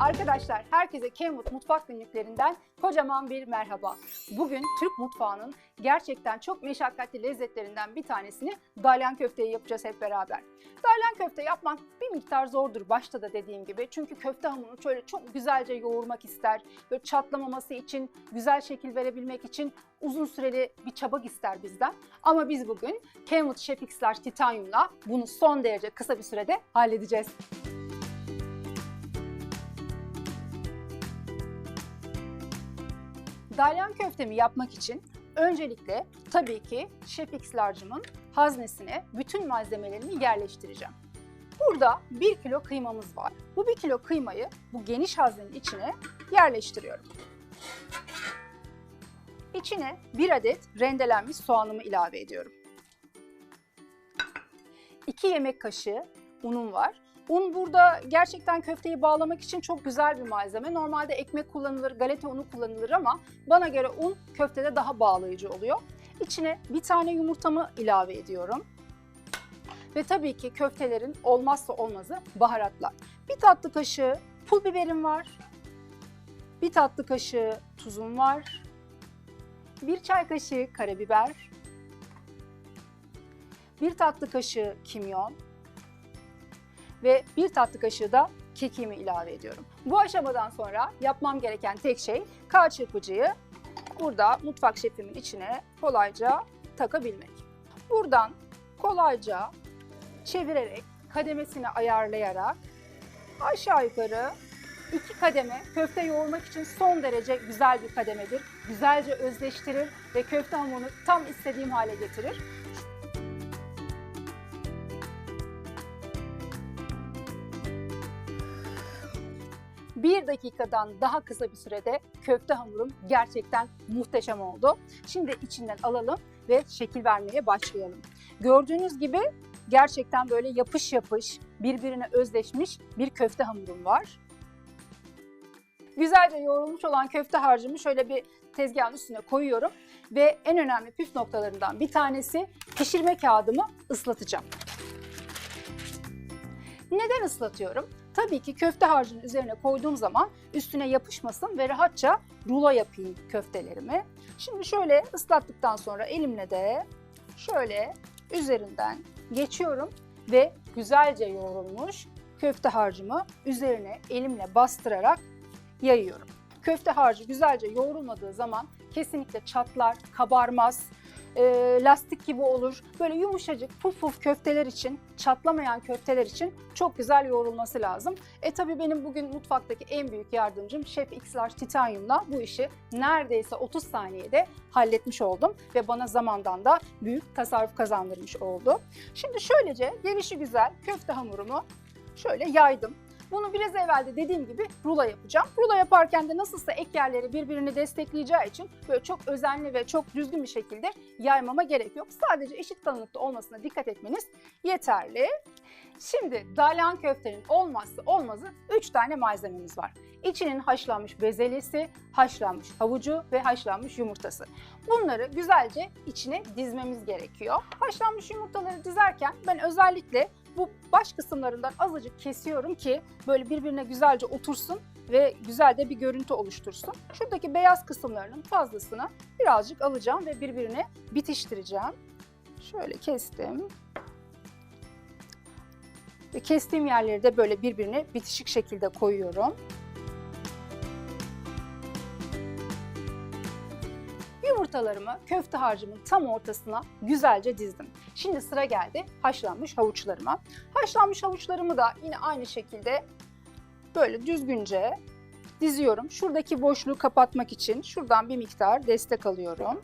Arkadaşlar herkese Kenwood Mutfak Günlüklerinden kocaman bir merhaba. Bugün Türk mutfağının gerçekten çok meşakkatli lezzetlerinden bir tanesini dalyan köfteyi yapacağız hep beraber. Dalyan köfte yapmak bir miktar zordur başta da dediğim gibi. Çünkü köfte hamurunu şöyle çok güzelce yoğurmak ister. Böyle çatlamaması için, güzel şekil verebilmek için uzun süreli bir çabak ister bizden. Ama biz bugün Kenwood Chef X Titanium'la bunu son derece kısa bir sürede halledeceğiz. Dalyan köftemi yapmak için öncelikle tabii ki Chef X Large'ımın haznesine bütün malzemelerini yerleştireceğim. Burada 1 kilo kıymamız var. Bu 1 kilo kıymayı bu geniş haznenin içine yerleştiriyorum. İçine 1 adet rendelenmiş soğanımı ilave ediyorum. 2 yemek kaşığı unum var. Un burada gerçekten köfteyi bağlamak için çok güzel bir malzeme. Normalde ekmek kullanılır, galeta unu kullanılır ama bana göre un köftede daha bağlayıcı oluyor. İçine bir tane yumurtamı ilave ediyorum. Ve tabii ki köftelerin olmazsa olmazı baharatlar. Bir tatlı kaşığı pul biberim var. Bir tatlı kaşığı tuzum var. Bir çay kaşığı karabiber. Bir tatlı kaşığı kimyon ve bir tatlı kaşığı da kekiğimi ilave ediyorum. Bu aşamadan sonra yapmam gereken tek şey K çırpıcıyı burada mutfak şefimin içine kolayca takabilmek. Buradan kolayca çevirerek, kademesini ayarlayarak aşağı yukarı iki kademe köfte yoğurmak için son derece güzel bir kademedir. Güzelce özleştirir ve köfte hamurunu tam istediğim hale getirir. Bir dakikadan daha kısa bir sürede köfte hamurum gerçekten muhteşem oldu. Şimdi içinden alalım ve şekil vermeye başlayalım. Gördüğünüz gibi gerçekten böyle yapış yapış, birbirine özleşmiş bir köfte hamurum var. Güzelce yoğrulmuş olan köfte harcımı şöyle bir tezgahın üstüne koyuyorum ve en önemli püf noktalarından bir tanesi pişirme kağıdımı ıslatacağım. Neden ıslatıyorum? Tabii ki köfte harcının üzerine koyduğum zaman üstüne yapışmasın ve rahatça rulo yapayım köftelerimi. Şimdi şöyle ıslattıktan sonra elimle de şöyle üzerinden geçiyorum ve güzelce yoğrulmuş köfte harcımı üzerine elimle bastırarak yayıyorum. Köfte harcı güzelce yoğrulmadığı zaman kesinlikle çatlar, kabarmaz, e, lastik gibi olur. Böyle yumuşacık puf puf köfteler için, çatlamayan köfteler için çok güzel yoğrulması lazım. E tabi benim bugün mutfaktaki en büyük yardımcım Chef X Large Titanium'la bu işi neredeyse 30 saniyede halletmiş oldum ve bana zamandan da büyük tasarruf kazandırmış oldu. Şimdi şöylece gelişi güzel köfte hamurumu şöyle yaydım. Bunu biraz evvel de dediğim gibi rulo yapacağım. Rulo yaparken de nasılsa ek yerleri birbirini destekleyeceği için böyle çok özenli ve çok düzgün bir şekilde yaymama gerek yok. Sadece eşit kalınlıkta olmasına dikkat etmeniz yeterli. Şimdi dalyan köftenin olmazsa olmazı 3 tane malzememiz var. İçinin haşlanmış bezelyesi, haşlanmış havucu ve haşlanmış yumurtası. Bunları güzelce içine dizmemiz gerekiyor. Haşlanmış yumurtaları dizerken ben özellikle bu baş kısımlarından azıcık kesiyorum ki böyle birbirine güzelce otursun ve güzel de bir görüntü oluştursun. Şuradaki beyaz kısımlarının fazlasını birazcık alacağım ve birbirine bitiştireceğim. Şöyle kestim. Ve kestiğim yerleri de böyle birbirine bitişik şekilde koyuyorum. Yumurtalarımı köfte harcımın tam ortasına güzelce dizdim. Şimdi sıra geldi haşlanmış havuçlarıma. Haşlanmış havuçlarımı da yine aynı şekilde böyle düzgünce diziyorum. Şuradaki boşluğu kapatmak için şuradan bir miktar destek alıyorum.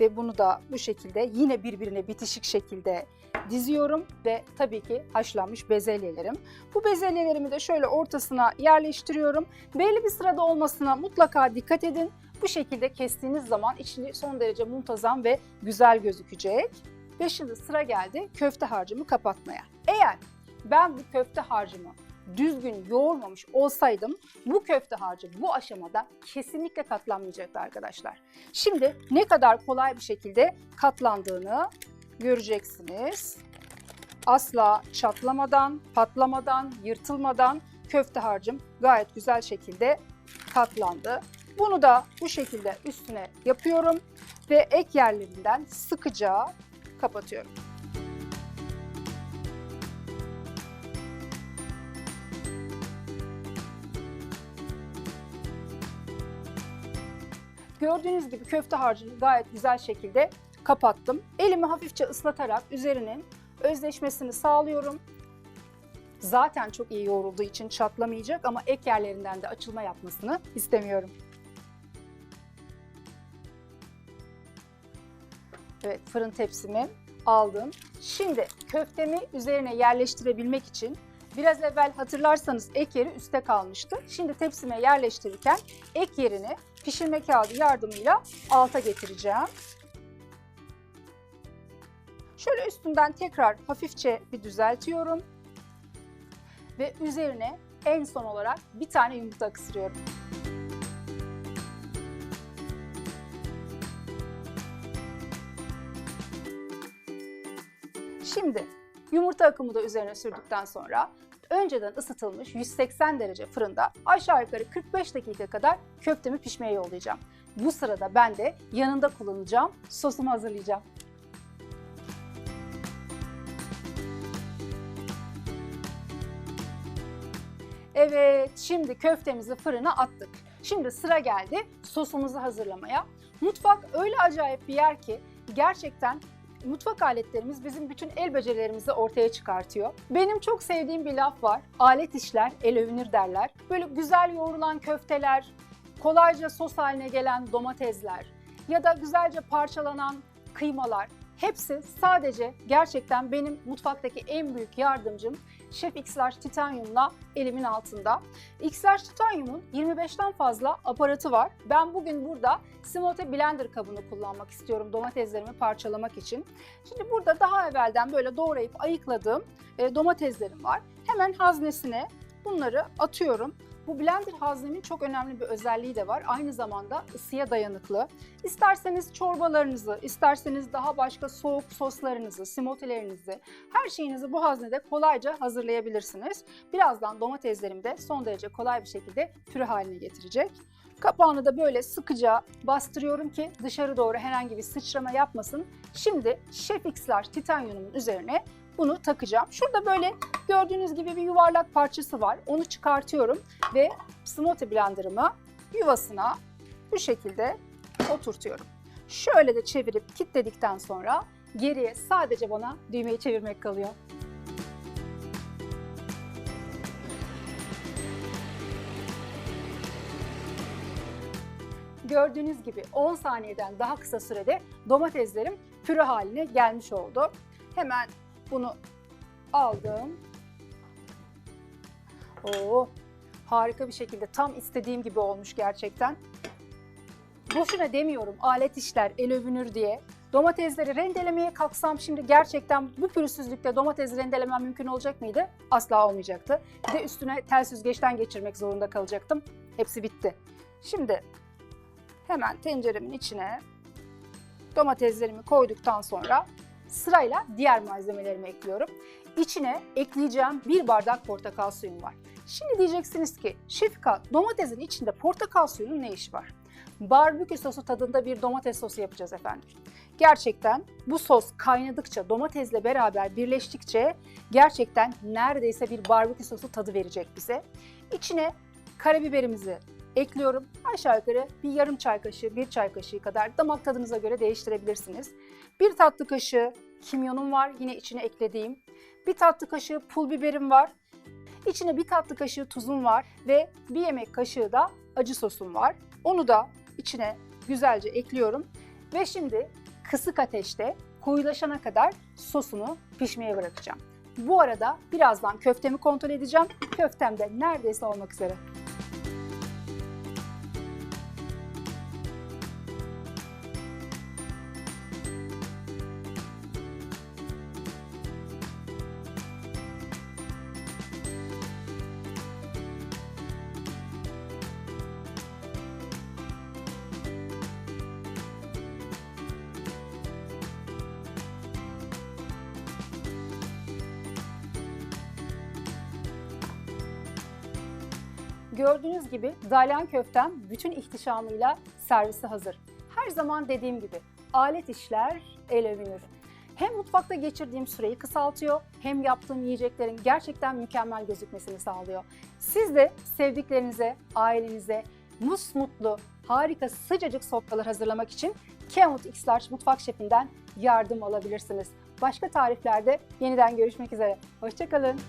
Ve bunu da bu şekilde yine birbirine bitişik şekilde diziyorum ve tabii ki haşlanmış bezelyelerim. Bu bezelyelerimi de şöyle ortasına yerleştiriyorum. Belli bir sırada olmasına mutlaka dikkat edin. Bu şekilde kestiğiniz zaman içini son derece muntazam ve güzel gözükecek. Ve şimdi sıra geldi köfte harcımı kapatmaya. Eğer ben bu köfte harcımı düzgün yoğurmamış olsaydım bu köfte harcı bu aşamada kesinlikle katlanmayacaktı arkadaşlar. Şimdi ne kadar kolay bir şekilde katlandığını göreceksiniz. Asla çatlamadan, patlamadan, yırtılmadan köfte harcım gayet güzel şekilde katlandı. Bunu da bu şekilde üstüne yapıyorum ve ek yerlerinden sıkıca kapatıyorum. Gördüğünüz gibi köfte harcını gayet güzel şekilde kapattım. Elimi hafifçe ıslatarak üzerinin özleşmesini sağlıyorum. Zaten çok iyi yoğrulduğu için çatlamayacak ama ek yerlerinden de açılma yapmasını istemiyorum. Evet fırın tepsimi aldım. Şimdi köftemi üzerine yerleştirebilmek için biraz evvel hatırlarsanız ek yeri üstte kalmıştı. Şimdi tepsime yerleştirirken ek yerini pişirme kağıdı yardımıyla alta getireceğim. Şöyle üstünden tekrar hafifçe bir düzeltiyorum. Ve üzerine en son olarak bir tane yumurta kısırıyorum. Şimdi yumurta akımı da üzerine sürdükten sonra önceden ısıtılmış 180 derece fırında aşağı yukarı 45 dakika kadar köftemi pişmeye yollayacağım. Bu sırada ben de yanında kullanacağım sosumu hazırlayacağım. Evet, şimdi köftemizi fırına attık. Şimdi sıra geldi sosumuzu hazırlamaya. Mutfak öyle acayip bir yer ki gerçekten mutfak aletlerimiz bizim bütün el becerilerimizi ortaya çıkartıyor. Benim çok sevdiğim bir laf var. Alet işler el övünür derler. Böyle güzel yoğrulan köfteler, kolayca sos haline gelen domatesler ya da güzelce parçalanan kıymalar hepsi sadece gerçekten benim mutfaktaki en büyük yardımcım Chef XLR Titanium'la elimin altında. XLR Titanium'un 25'ten fazla aparatı var. Ben bugün burada Simote Blender kabını kullanmak istiyorum domateslerimi parçalamak için. Şimdi burada daha evvelden böyle doğrayıp ayıkladığım e, domateslerim var. Hemen haznesine bunları atıyorum. Bu blender haznemin çok önemli bir özelliği de var. Aynı zamanda ısıya dayanıklı. İsterseniz çorbalarınızı, isterseniz daha başka soğuk soslarınızı, simotelerinizi, her şeyinizi bu haznede kolayca hazırlayabilirsiniz. Birazdan domateslerim de son derece kolay bir şekilde püre haline getirecek. Kapağını da böyle sıkıca bastırıyorum ki dışarı doğru herhangi bir sıçrama yapmasın. Şimdi Chef X'ler titanyumun üzerine bunu takacağım. Şurada böyle gördüğünüz gibi bir yuvarlak parçası var. Onu çıkartıyorum ve smoothie blenderımı yuvasına bu şekilde oturtuyorum. Şöyle de çevirip kilitledikten sonra geriye sadece bana düğmeyi çevirmek kalıyor. Gördüğünüz gibi 10 saniyeden daha kısa sürede domateslerim püre haline gelmiş oldu. Hemen bunu aldım. Oo, harika bir şekilde tam istediğim gibi olmuş gerçekten. Boşuna demiyorum alet işler el övünür diye. Domatesleri rendelemeye kalksam şimdi gerçekten bu pürüzsüzlükte domates rendelemem mümkün olacak mıydı? Asla olmayacaktı. Bir de üstüne tel süzgeçten geçirmek zorunda kalacaktım. Hepsi bitti. Şimdi hemen tenceremin içine domateslerimi koyduktan sonra Sırayla diğer malzemelerimi ekliyorum. İçine ekleyeceğim bir bardak portakal suyum var. Şimdi diyeceksiniz ki Şefika domatesin içinde portakal suyunun ne işi var? Barbekü sosu tadında bir domates sosu yapacağız efendim. Gerçekten bu sos kaynadıkça, domatesle beraber birleştikçe gerçekten neredeyse bir barbekü sosu tadı verecek bize. İçine karabiberimizi ekliyorum. Aşağı yukarı bir yarım çay kaşığı, bir çay kaşığı kadar damak tadınıza göre değiştirebilirsiniz. Bir tatlı kaşığı kimyonum var yine içine eklediğim. Bir tatlı kaşığı pul biberim var. İçine bir tatlı kaşığı tuzum var ve bir yemek kaşığı da acı sosum var. Onu da içine güzelce ekliyorum. Ve şimdi kısık ateşte koyulaşana kadar sosunu pişmeye bırakacağım. Bu arada birazdan köftemi kontrol edeceğim. Köftem de neredeyse olmak üzere. Gördüğünüz gibi dalyan köftem bütün ihtişamıyla servise hazır. Her zaman dediğim gibi alet işler el övünür. Hem mutfakta geçirdiğim süreyi kısaltıyor hem yaptığım yiyeceklerin gerçekten mükemmel gözükmesini sağlıyor. Siz de sevdiklerinize, ailenize musmutlu, harika sıcacık sofralar hazırlamak için Kemut X Mutfak Şefi'nden yardım alabilirsiniz. Başka tariflerde yeniden görüşmek üzere. Hoşçakalın.